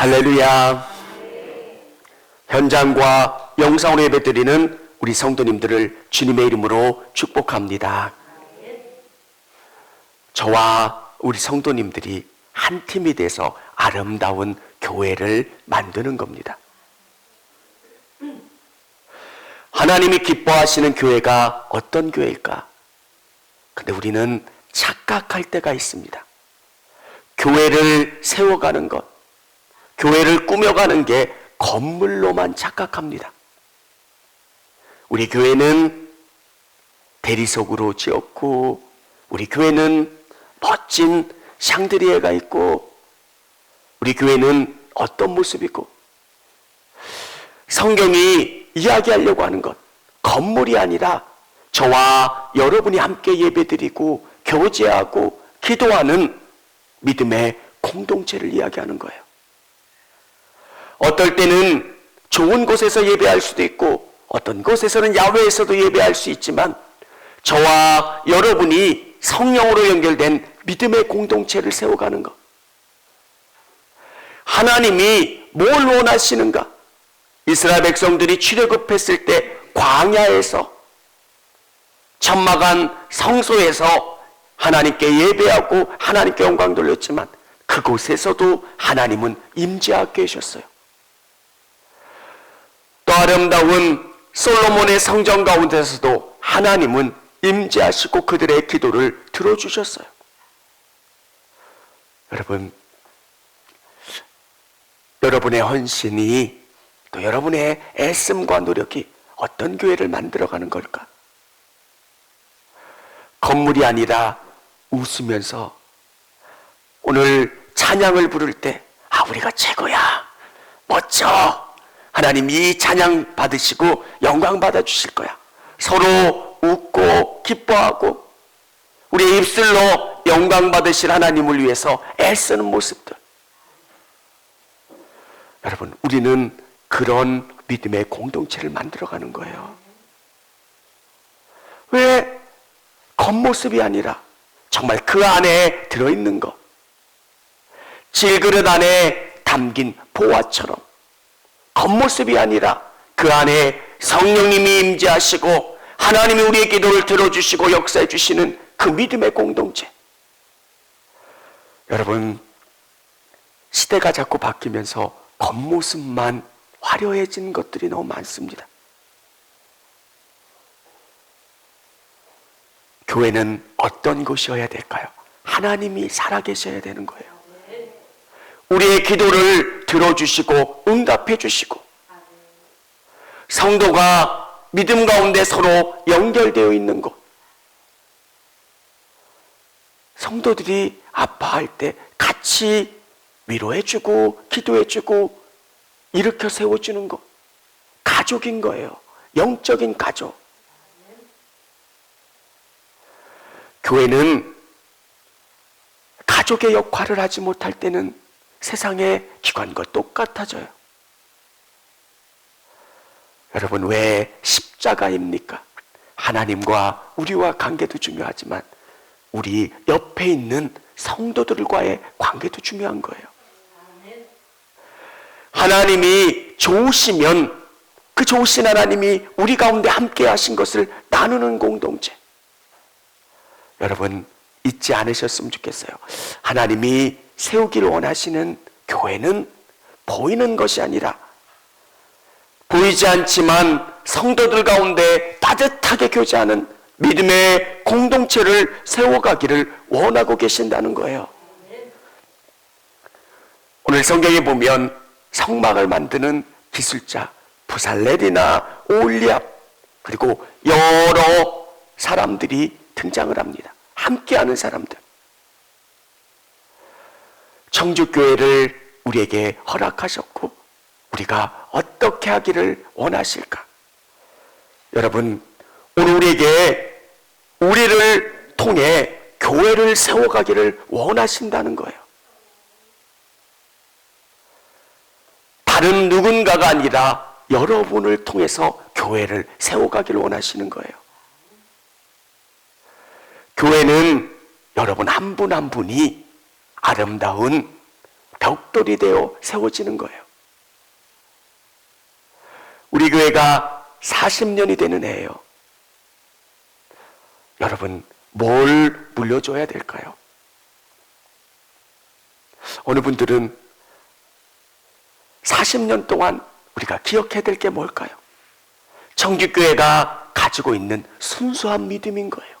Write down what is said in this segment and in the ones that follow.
할렐루야. 현장과 영상으로 예배드리는 우리 성도님들을 주님의 이름으로 축복합니다. 저와 우리 성도님들이 한 팀이 돼서 아름다운 교회를 만드는 겁니다. 하나님이 기뻐하시는 교회가 어떤 교회일까? 근데 우리는 착각할 때가 있습니다. 교회를 세워가는 것, 교회를 꾸며가는 게 건물로만 착각합니다. 우리 교회는 대리석으로 지었고, 우리 교회는 멋진 샹드리에가 있고, 우리 교회는 어떤 모습이고, 성경이 이야기하려고 하는 것, 건물이 아니라 저와 여러분이 함께 예배드리고, 교제하고, 기도하는 믿음의 공동체를 이야기하는 거예요. 어떨 때는 좋은 곳에서 예배할 수도 있고 어떤 곳에서는 야외에서도 예배할 수 있지만 저와 여러분이 성령으로 연결된 믿음의 공동체를 세워가는 것. 하나님이 뭘 원하시는가? 이스라엘 백성들이 출애굽했을 때 광야에서 천막한 성소에서 하나님께 예배하고 하나님께 영광 돌렸지만 그곳에서도 하나님은 임재하고 계셨어요. 또 아름다운 솔로몬의 성전 가운데서도 하나님은 임재하시고 그들의 기도를 들어주셨어요. 여러분, 여러분의 헌신이 또 여러분의 애씀과 노력이 어떤 교회를 만들어가는 걸까? 건물이 아니라 웃으면서 오늘 찬양을 부를 때, 아, 우리가 최고야. 멋져. 하나님 이 찬양 받으시고 영광 받아 주실 거야. 서로 웃고 기뻐하고 우리 입술로 영광 받으실 하나님을 위해서 애쓰는 모습들. 여러분, 우리는 그런 믿음의 공동체를 만들어가는 거예요. 왜 겉모습이 아니라 정말 그 안에 들어있는 것. 질그릇 안에 담긴 보화처럼 겉모습이 아니라 그 안에 성령님이 임재하시고 하나님이 우리의 기도를 들어주시고 역사해 주시는 그 믿음의 공동체. 여러분, 시대가 자꾸 바뀌면서 겉모습만 화려해진 것들이 너무 많습니다. 교회는 어떤 곳이어야 될까요? 하나님이 살아계셔야 되는 거예요. 우리의 기도를 들어주시고 응답해 주시고 성도가 믿음 가운데 서로 연결되어 있는 곳. 성도들이 아파할 때 같이 위로해주고 기도해주고 일으켜 세워주는 것. 가족인 거예요. 영적인 가족. 교회는 가족의 역할을 하지 못할 때는 세상의 기관과 똑같아져요. 여러분, 왜 십자가입니까? 하나님과 우리와 관계도 중요하지만, 우리 옆에 있는 성도들과의 관계도 중요한 거예요. 하나님이 좋으시면 그 좋으신 하나님이 우리 가운데 함께 하신 것을 나누는 공동체. 여러분, 잊지 않으셨으면 좋겠어요. 하나님이 세우기를 원하시는 교회는 보이는 것이 아니라 보이지 않지만 성도들 가운데 따뜻하게 교제하는 믿음의 공동체를 세워가기를 원하고 계신다는 거예요. 오늘 성경에 보면 성막을 만드는 기술자 부살레리나 올리압 그리고 여러 사람들이 등장을 합니다. 함께하는 사람들. 청주교회를 우리에게 허락하셨고 우리가 어떻게 하기를 원하실까? 여러분, 오늘 우리에게 우리를 통해 교회를 세워가기를 원하신다는 거예요. 다른 누군가가 아니라 여러분을 통해서 교회를 세워가기를 원하시는 거예요. 교회는 여러분 한 분한 분이 아름다운 벽돌이 되어 세워지는 거예요. 우리 교회가 40년이 되는 해예요. 여러분, 뭘 물려줘야 될까요? 어느 분들은 40년 동안 우리가 기억해야 될 게 뭘까요? 정규교회가 가지고 있는 순수한 믿음인 거예요.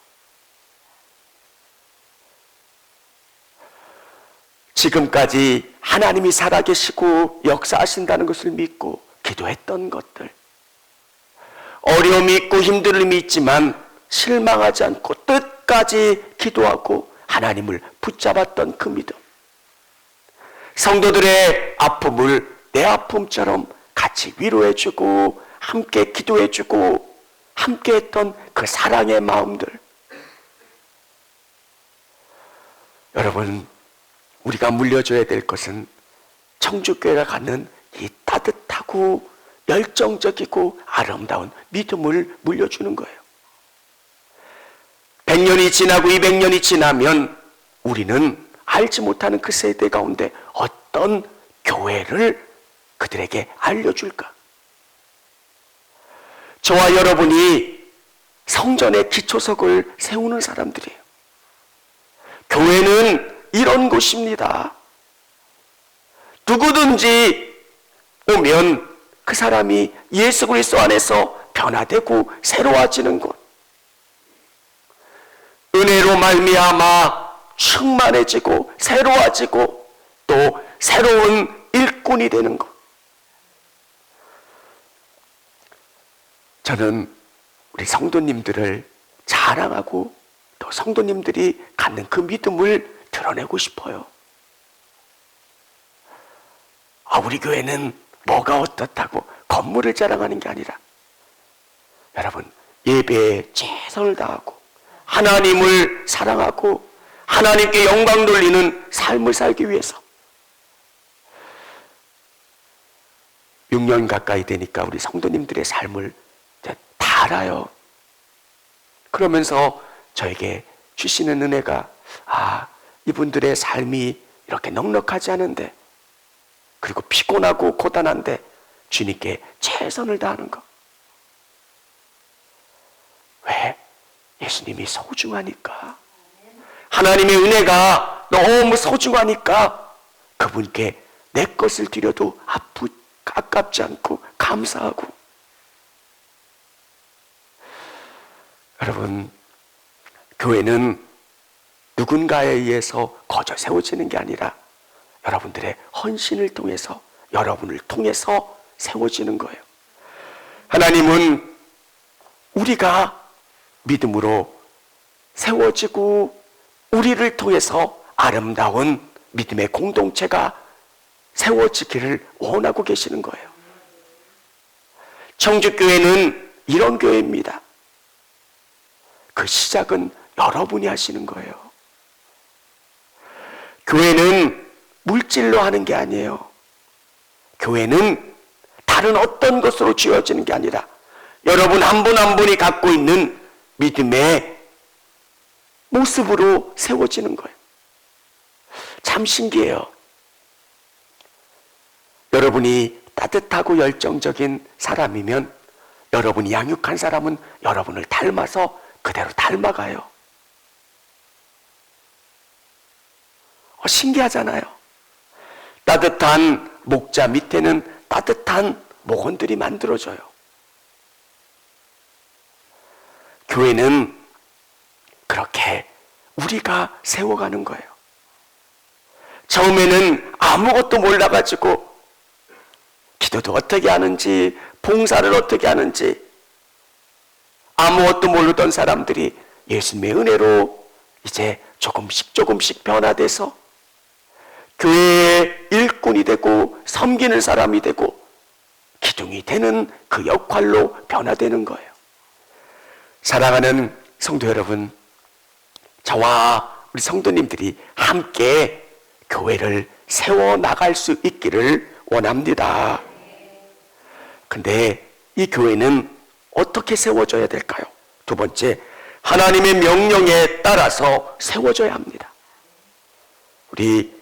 지금까지 하나님이 살아계시고 역사하신다는 것을 믿고 기도했던 것들. 어려움이 있고 힘듦이 있지만 실망하지 않고 끝까지 기도하고 하나님을 붙잡았던 그 믿음. 성도들의 아픔을 내 아픔처럼 같이 위로해주고 함께 기도해주고 함께 했던 그 사랑의 마음들. 여러분, 우리가 물려줘야 될 것은 청주교회가 갖는 이 따뜻하고 열정적이고 아름다운 믿음을 물려주는 거예요. 100년이 지나고 200년이 지나면 우리는 알지 못하는 그 세대 가운데 어떤 교회를 그들에게 알려줄까? 저와 여러분이 성전의 기초석을 세우는 사람들이에요. 교회는 이런 곳입니다. 누구든지 오면 그 사람이 예수 그리스도 안에서 변화되고 새로워지는 곳. 은혜로 말미암아 충만해지고 새로워지고 또 새로운 일꾼이 되는 것. 저는 우리 성도님들을 자랑하고 또 성도님들이 갖는 그 믿음을 드러내고 싶어요. 아, 우리 교회는 뭐가 어떻다고 건물을 자랑하는 게 아니라 여러분 예배에 최선을 다하고 하나님을 사랑하고 하나님께 영광 돌리는 삶을 살기 위해서 6년 가까이 되니까 우리 성도님들의 삶을 다 알아요. 그러면서 저에게 주시는 은혜가 아 이분들의 삶이 이렇게 넉넉하지 않은데 그리고 피곤하고 고단한데 주님께 최선을 다하는 것. 왜? 예수님이 소중하니까. 하나님의 은혜가 너무 소중하니까 그분께 내 것을 드려도 아프, 아깝지 않고 감사하고. 여러분, 교회는 누군가에 의해서 거저 세워지는 게 아니라 여러분들의 헌신을 통해서 여러분을 통해서 세워지는 거예요. 하나님은 우리가 믿음으로 세워지고 우리를 통해서 아름다운 믿음의 공동체가 세워지기를 원하고 계시는 거예요. 청주교회는 이런 교회입니다. 그 시작은 여러분이 하시는 거예요. 교회는 물질로 하는 게 아니에요. 교회는 다른 어떤 것으로 지어지는 게 아니라 여러분 한분한 분이 갖고 있는 믿음의 모습으로 세워지는 거예요. 참 신기해요. 여러분이 따뜻하고 열정적인 사람이면 여러분이 양육한 사람은 여러분을 닮아서 그대로 닮아가요. 신기하잖아요. 따뜻한 목자 밑에는 따뜻한 목원들이 만들어져요. 교회는 그렇게 우리가 세워가는 거예요. 처음에는 아무것도 몰라가지고 기도도 어떻게 하는지, 봉사를 어떻게 하는지 아무것도 모르던 사람들이 예수님의 은혜로 이제 조금씩 조금씩 변화돼서 교회의 일꾼이 되고 섬기는 사람이 되고 기둥이 되는 그 역할로 변화되는 거예요. 사랑하는 성도 여러분, 저와 우리 성도님들이 함께 교회를 세워 나갈 수 있기를 원합니다. 근데 이 교회는 어떻게 세워져야 될까요? 두 번째, 하나님의 명령에 따라서 세워져야 합니다. 우리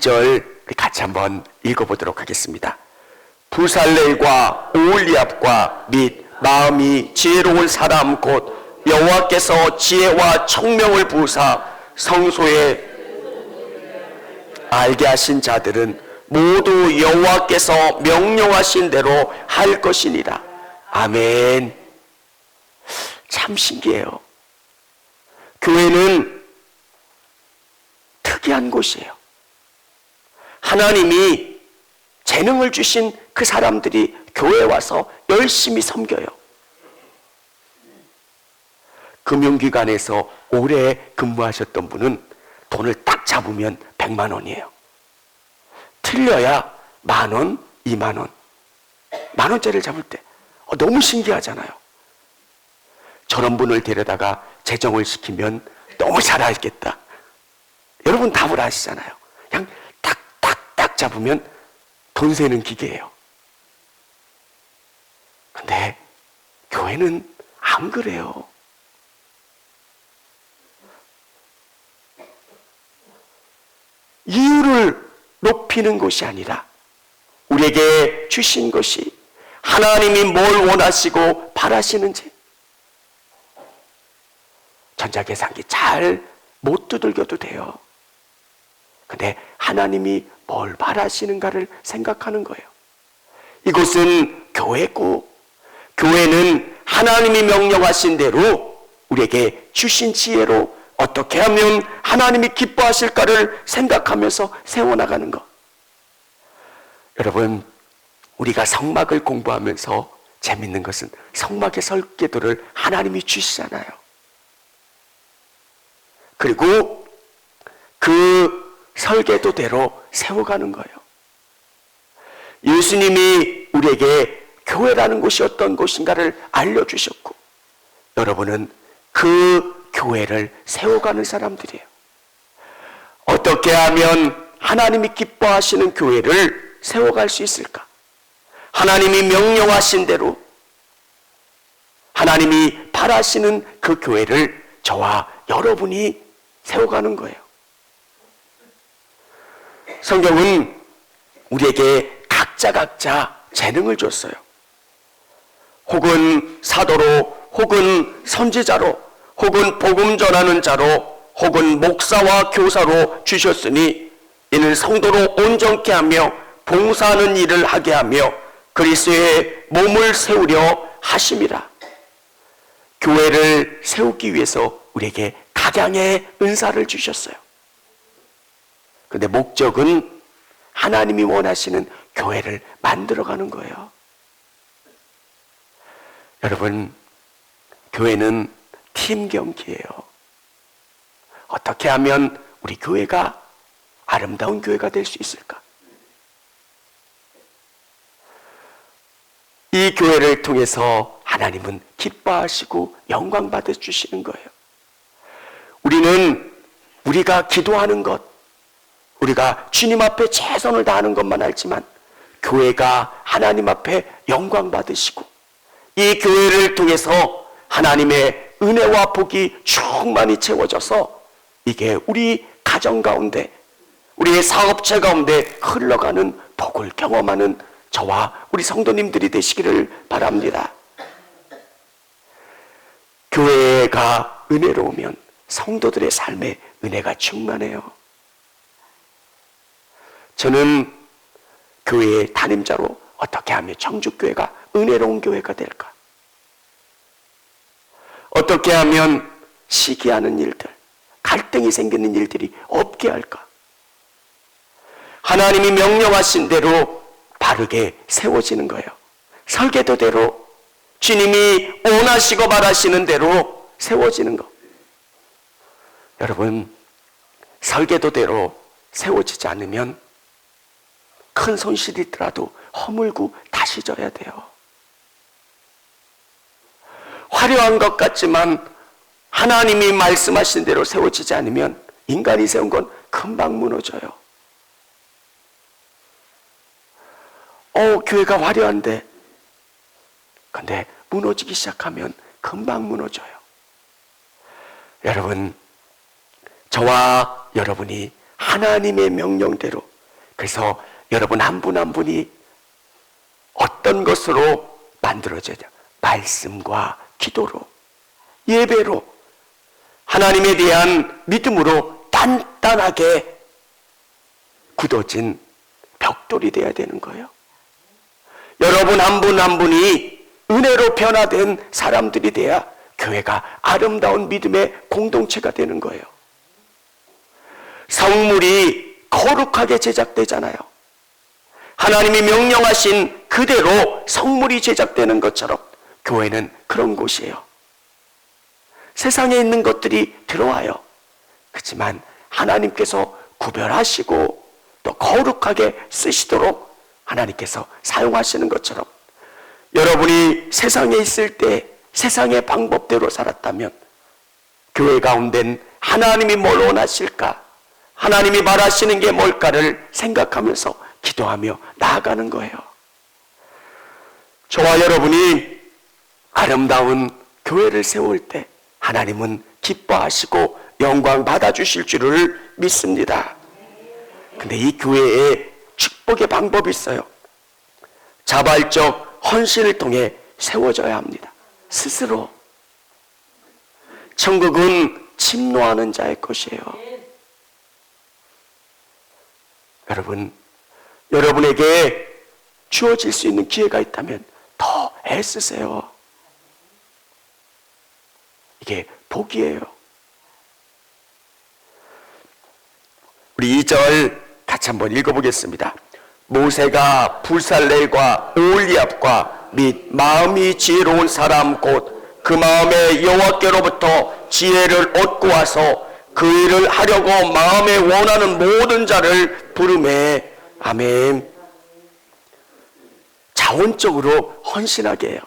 1절 우리 같이 한번 읽어보도록 하겠습니다. 부살렐과 오올리압과 및 마음이 지혜로운 사람 곧 여호와께서 지혜와 청명을 부사 성소에 알게 하신 자들은 모두 여호와께서 명령하신 대로 할 것이니라. 아멘. 참 신기해요. 교회는 특이한 곳이에요. 하나님이 재능을 주신 그 사람들이 교회에 와서 열심히 섬겨요. 금융기관에서 오래 근무하셨던 분은 돈을 딱 잡으면 100만 원이에요. 틀려야 만 원, 2만 원. 만 원짜리를 잡을 때 어, 너무 신기하잖아요. 저런 분을 데려다가 재정을 시키면 너무 잘 알겠다. 여러분 답을 아시잖아요. 그냥 딱 잡으면 돈 세는 기계예요. 근데 교회는 안 그래요. 이유를 높이는 것이 아니라 우리에게 주신 것이 하나님이 뭘 원하시고 바라시는지 전자계산기 잘 못 두들겨도 돼요. 근데 하나님이 뭘 바라시는가를 생각하는 거예요. 이곳은 교회고 교회는 하나님이 명령하신 대로 우리에게 주신 지혜로 어떻게 하면 하나님이 기뻐하실까를 생각하면서 세워나가는 것. 여러분, 우리가 성막을 공부하면서 재밌는 것은 성막의 설계도를 하나님이 주시잖아요. 그리고 그 설계도대로 세워가는 거예요. 예수님이 우리에게 교회라는 곳이 어떤 곳인가를 알려주셨고, 여러분은 그 교회를 세워가는 사람들이에요. 어떻게 하면 하나님이 기뻐하시는 교회를 세워갈 수 있을까? 하나님이 명령하신 대로 하나님이 바라시는 그 교회를 저와 여러분이 세워가는 거예요. 성경은 우리에게 각자 각자 재능을 줬어요. 혹은 사도로, 혹은 선지자로, 혹은 복음 전하는 자로, 혹은 목사와 교사로 주셨으니 이는 성도로 온전케 하며 봉사하는 일을 하게 하며 그리스도의 몸을 세우려 하심이라. 교회를 세우기 위해서 우리에게 각양의 은사를 주셨어요. 근데 목적은 하나님이 원하시는 교회를 만들어가는 거예요. 여러분, 교회는 팀 경기예요. 어떻게 하면 우리 교회가 아름다운 교회가 될 수 있을까? 이 교회를 통해서 하나님은 기뻐하시고 영광 받아 주시는 거예요. 우리는 우리가 기도하는 것, 우리가 주님 앞에 최선을 다하는 것만 알지만 교회가 하나님 앞에 영광 받으시고 이 교회를 통해서 하나님의 은혜와 복이 충만히 채워져서 이게 우리 가정 가운데 우리의 사업체 가운데 흘러가는 복을 경험하는 저와 우리 성도님들이 되시기를 바랍니다. 교회가 은혜로우면 성도들의 삶에 은혜가 충만해요. 저는 교회의 담임자로 어떻게 하면 청주교회가 은혜로운 교회가 될까? 어떻게 하면 시기하는 일들, 갈등이 생기는 일들이 없게 할까? 하나님이 명령하신 대로 바르게 세워지는 거예요. 설계도대로 주님이 원하시고 바라시는 대로 세워지는 것. 여러분, 설계도대로 세워지지 않으면 큰 손실이 있더라도 허물고 다시 져야 돼요. 화려한 것 같지만 하나님이 말씀하신 대로 세워지지 않으면 인간이 세운 건 금방 무너져요. 어, 교회가 화려한데. 근데 무너지기 시작하면 금방 무너져요. 여러분, 저와 여러분이 하나님의 명령대로 그래서 여러분 한 분 한 분이 어떤 것으로 만들어져야 돼요? 말씀과 기도로 예배로 하나님에 대한 믿음으로 단단하게 굳어진 벽돌이 되어야 되는 거예요. 여러분 한 분한 분이 은혜로 변화된 사람들이 돼야 교회가 아름다운 믿음의 공동체가 되는 거예요. 성물이 거룩하게 제작되잖아요. 하나님이 명령하신 그대로 성물이 제작되는 것처럼 교회는 그런 곳이에요. 세상에 있는 것들이 들어와요. 그렇지만 하나님께서 구별하시고 또 거룩하게 쓰시도록 하나님께서 사용하시는 것처럼 여러분이 세상에 있을 때 세상의 방법대로 살았다면 교회 가운데는 하나님이 뭘 원하실까? 하나님이 말하시는 게 뭘까를 생각하면서 기도하며 나아가는 거예요. 저와 여러분이 아름다운 교회를 세울 때 하나님은 기뻐하시고 영광 받아주실 줄을 믿습니다. 근데 이 교회에 축복의 방법이 있어요. 자발적 헌신을 통해 세워져야 합니다. 스스로. 천국은 침노하는 자의 것이에요. 여러분, 여러분에게 주어질 수 있는 기회가 있다면 더 애쓰세요. 이게 복이에요. 우리 2절 같이 한번 읽어보겠습니다. 모세가 불살렐과 올리압과 및 마음이 지혜로운 사람 곧 그 마음에 여호와께로부터 지혜를 얻고 와서 그 일을 하려고 마음에 원하는 모든 자를 부름에 아멘. 자원적으로 헌신하게 해요.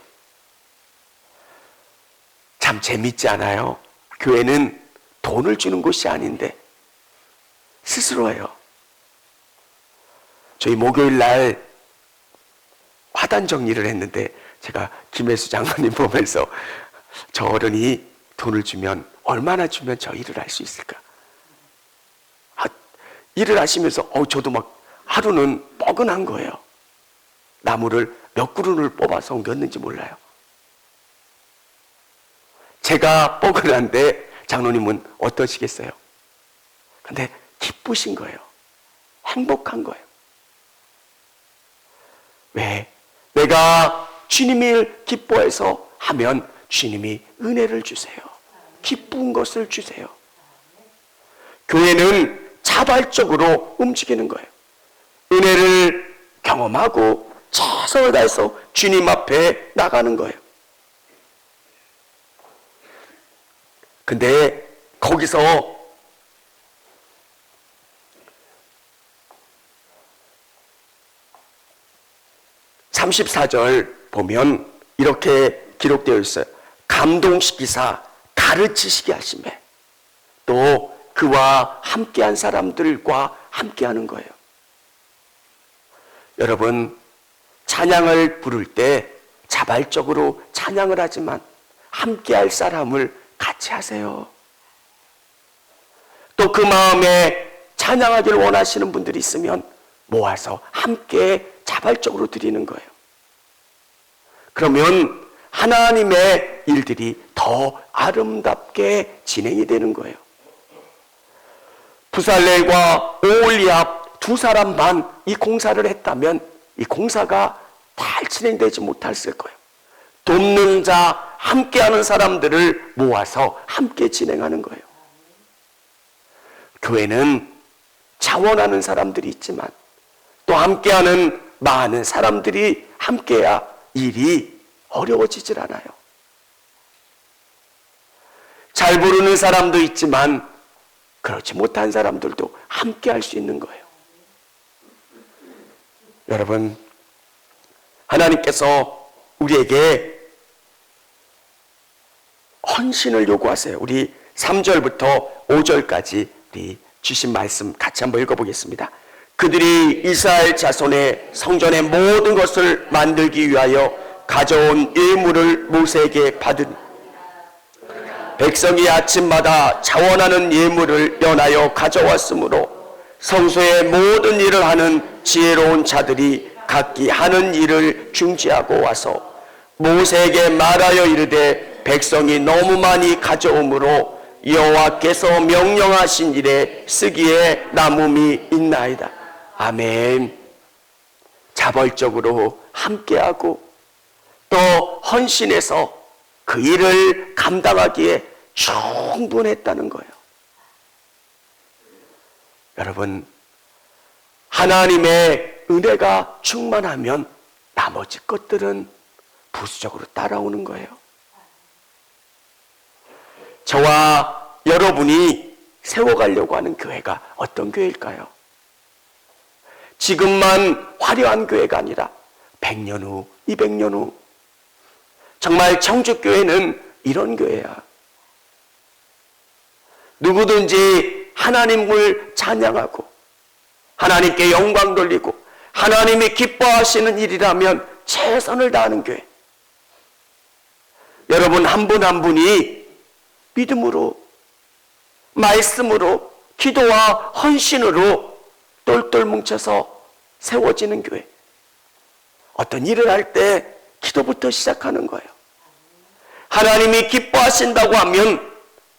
참 재밌지 않아요? 교회는 돈을 주는 곳이 아닌데 스스로 해요. 저희 목요일 날 화단 정리를 했는데 제가 김혜수 장관님 보면서 저 어른이 돈을 주면 얼마나 주면 저 일을 할 수 있을까? 아, 일을 하시면서 어 저도 막 하루는 뻐근한 거예요. 나무를 몇 그루를 뽑아서 옮겼는지 몰라요. 제가 뻐근한데 장로님은 어떠시겠어요? 근데 기쁘신 거예요. 행복한 거예요. 왜? 내가 주님을 기뻐해서 하면 주님이 은혜를 주세요. 기쁜 것을 주세요. 교회는 자발적으로 움직이는 거예요. 은혜를 경험하고 최선을 다해서 주님 앞에 나가는 거예요. 근데 거기서 (34절) 보면 이렇게 기록되어 있어요. 감동시키사 가르치시게 하심에 또 그와 함께한 사람들과 함께하는 거예요. 여러분 찬양을 부를 때 자발적으로 찬양을 하지만 함께 할 사람을 같이 하세요. 또 그 마음에 찬양하기를 원하시는 분들이 있으면 모아서 함께 자발적으로 드리는 거예요. 그러면 하나님의 일들이 더 아름답게 진행이 되는 거예요. 부살렐과 오올리압 두 사람만 이 공사를 했다면 이 공사가 잘 진행되지 못했을 거예요. 돕는 자, 함께하는 사람들을 모아서 함께 진행하는 거예요. 교회는 자원하는 사람들이 있지만 또 함께하는 많은 사람들이 함께해야 일이 어려워지질 않아요. 잘 부르는 사람도 있지만 그렇지 못한 사람들도 함께 할 수 있는 거예요. 여러분, 하나님께서 우리에게 헌신을 요구하세요. 우리 3절부터 5절까지 우리 주신 말씀 같이 한번 읽어보겠습니다. 그들이 이스라엘 자손의 성전의 모든 것을 만들기 위하여 가져온 예물을 모세에게 받은 백성이 아침마다 자원하는 예물을 연하여 가져왔으므로 성소의 모든 일을 하는 지혜로운 자들이 각기 하는 일을 중지하고 와서 모세에게 말하여 이르되 백성이 너무 많이 가져오므로 여호와께서 명령하신 일에 쓰기에 남음이 있나이다. 아멘. 자벌적으로 함께하고 또 헌신해서 그 일을 감당하기에 충분했다는 거예요. 여러분, 하나님의 은혜가 충만하면 나머지 것들은 부수적으로 따라오는 거예요. 저와 여러분이 세워가려고 하는 교회가 어떤 교회일까요? 지금만 화려한 교회가 아니라 100년 후, 200년 후, 정말 청주교회는 이런 교회야. 누구든지 하나님을 찬양하고 하나님께 영광 돌리고 하나님이 기뻐하시는 일이라면 최선을 다하는 교회. 여러분 한분한 분이 믿음으로 말씀으로 기도와 헌신으로 똘똘 뭉쳐서 세워지는 교회. 어떤 일을 할 때 기도부터 시작하는 거예요. 하나님이 기뻐하신다고 하면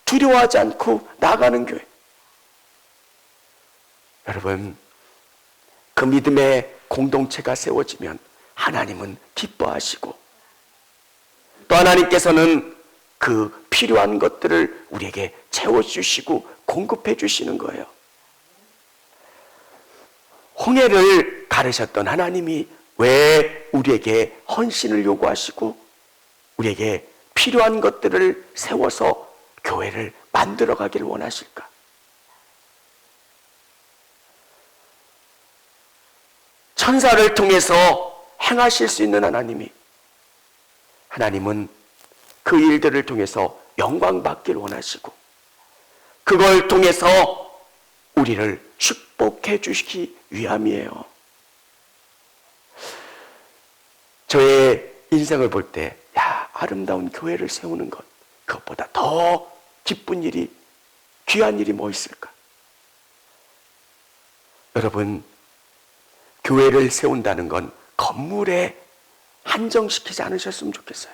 두려워하지 않고 나가는 교회. 여러분, 그 믿음의 공동체가 세워지면 하나님은 기뻐하시고 또 하나님께서는 그 필요한 것들을 우리에게 채워주시고 공급해 주시는 거예요. 홍해를 가르셨던 하나님이 왜 우리에게 헌신을 요구하시고 우리에게 필요한 것들을 세워서 교회를 만들어 가기를 원하실까? 천사를 통해서 행하실 수 있는 하나님이 하나님은 그 일들을 통해서 영광 받기를 원하시고 그걸 통해서 우리를 축복해 주시기 위함이에요. 저의 인생을 볼 때, 야, 아름다운 교회를 세우는 것, 그것보다 더 기쁜 일이, 귀한 일이 뭐 있을까? 여러분, 교회를 세운다는 건 건물에 한정시키지 않으셨으면 좋겠어요.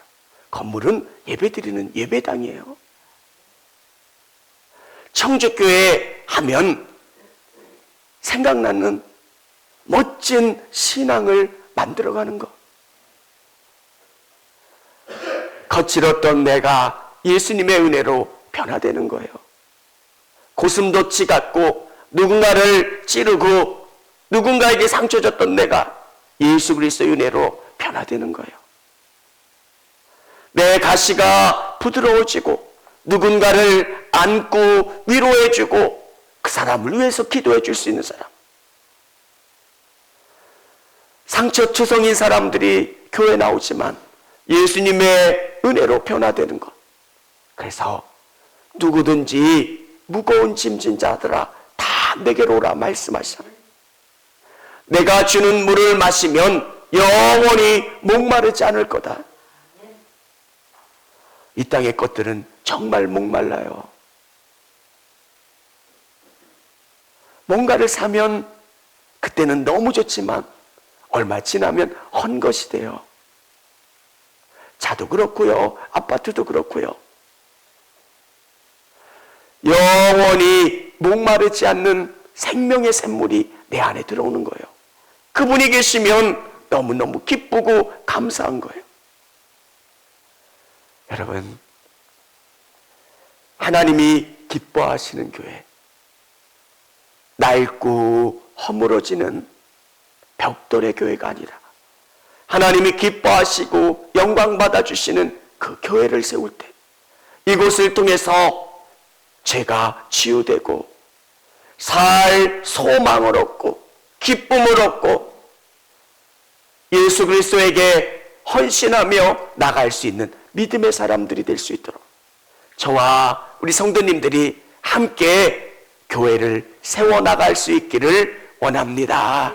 건물은 예배 드리는 예배당이에요. 청주교회 하면 생각나는 멋진 신앙을 만들어가는 것. 거칠었던 내가 예수님의 은혜로 변화되는 거예요. 고슴도치 같고 누군가를 찌르고 누군가에게 상처 줬던 내가 예수 그리스도의 은혜로 변화되는 거예요. 내 가시가 부드러워지고 누군가를 안고 위로해주고 그 사람을 위해서 기도해 줄 수 있는 사람. 상처 투성인 사람들이 교회 나오지만 예수님의 은혜로 변화되는 것. 그래서 누구든지 무거운 짐진 자들아 다 내게로 오라 말씀하시잖아요. 내가 주는 물을 마시면 영원히 목마르지 않을 거다. 이 땅의 것들은 정말 목말라요. 뭔가를 사면 그때는 너무 좋지만 얼마 지나면 헛것이 돼요. 차도 그렇고요. 아파트도 그렇고요. 영원히 목마르지 않는 생명의 샘물이 내 안에 들어오는 거예요. 그분이 계시면 너무너무 기쁘고 감사한 거예요. 여러분, 하나님이 기뻐하시는 교회, 낡고 허물어지는 벽돌의 교회가 아니라 하나님이 기뻐하시고 영광 받아주시는 그 교회를 세울 때 이곳을 통해서 죄가 치유되고 살 소망을 얻고 기쁨을 얻고 예수 그리스도에게 헌신하며 나갈 수 있는 믿음의 사람들이 될 수 있도록 저와 우리 성도님들이 함께 교회를 세워 나갈 수 있기를 원합니다.